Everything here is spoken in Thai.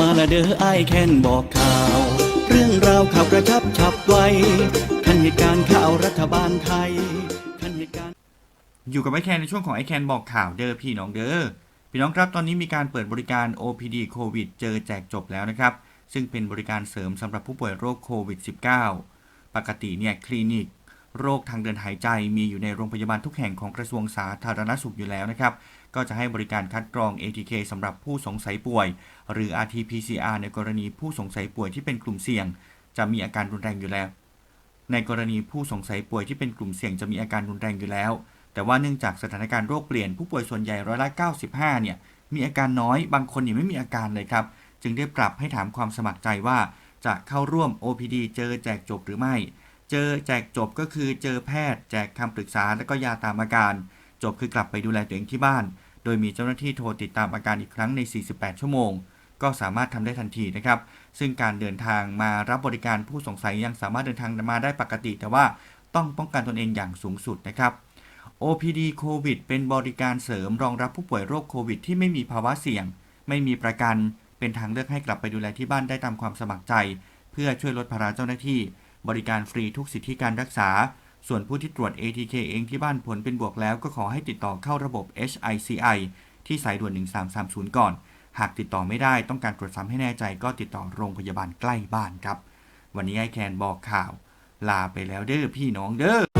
มาละเด้อไอแคนบอกข่าว เรื่องราวข่าวกระชับฉับไวทันเหตุการณ์ข่าวรัฐบาลไทยทันเหตุการณ์อยู่กับไอแคนในช่วงของไอแคนบอกข่าวเด้อพี่น้องเด้อพี่น้องครับตอนนี้มีการเปิดบริการ OPD โควิดเจอแจกจบแล้วนะครับ ซึ่งเป็นบริการเสริมสำหรับผู้ป่วยโรคโควิด -19 ปกติเนี่ยคลินิก โรคทางเดินหายใจมีอยู่ในโรงพยาบาลทุกแห่งของกระทรวงสาธารณสุขอยู่แล้วนะครับ ก็จะให้บริการคัดกรอง ATK สำหรับผู้สงสัยป่วย หรือ RT-PCR ในกรณีผู้สงสัยป่วยที่เป็นกลุ่มเสี่ยง จะมีอาการรุนแรงอยู่แล้ว ในกรณีผู้สงสัยป่วยที่เป็นกลุ่มเสี่ยงจะมีอาการรุนแรงอยู่แล้ว แต่ว่าเนื่องจากสถานการณ์โรคเปลี่ยนผู้ป่วยส่วนใหญ่ร้อยละ95 เนี่ยมีอาการน้อยบางคนเนี่ยไม่มีอาการเลยครับ จึงได้ปรับให้ถามความสมัครใจว่าจะเข้าร่วม OPD เจอแจกจบหรือไม่ เจอแจกจบก็คือเจอแพทย์ แจกคำปรึกษาและก็ยาตามอาการ จบคือกลับไปดูแลตัวเองที่บ้าน โดยมีเจ้าหน้าที่โทรติดตามอาการอีกครั้งใน 48 ชั่วโมง ก็สามารถทำได้ทันทีนะครับ ซึ่งการเดินทางมารับบริการผู้สงสัยยังสามารถเดินทางมาได้ปกติ แต่ว่าต้องป้องกันตนเองอย่างสูงสุดนะครับ OPD โควิดเป็นบริการเสริมรองรับผู้ป่วยโรคโควิด ที่ไม่มีภาวะเสี่ยง ไม่มีประกัน เป็นทางเลือกให้กลับไปดูแลที่บ้านได้ตามความสมัครใจ เพื่อช่วยลดภาระเจ้าหน้าที่ บริการฟรีทุกสิทธิการรักษา ส่วนผู้ที่ตรวจ ATK เองที่บ้านผลเป็นบวกแล้วก็ขอให้ติดต่อเข้าระบบ HICI ที่สายด่วน 1330 ก่อน หากติดต่อไม่ได้ต้องการตรวจซ้ำให้แน่ใจก็ติดต่อโรงพยาบาลใกล้บ้านครับ วันนี้ไอแคนบอกข่าว ลาไปแล้วเด้อพี่น้องเด้อ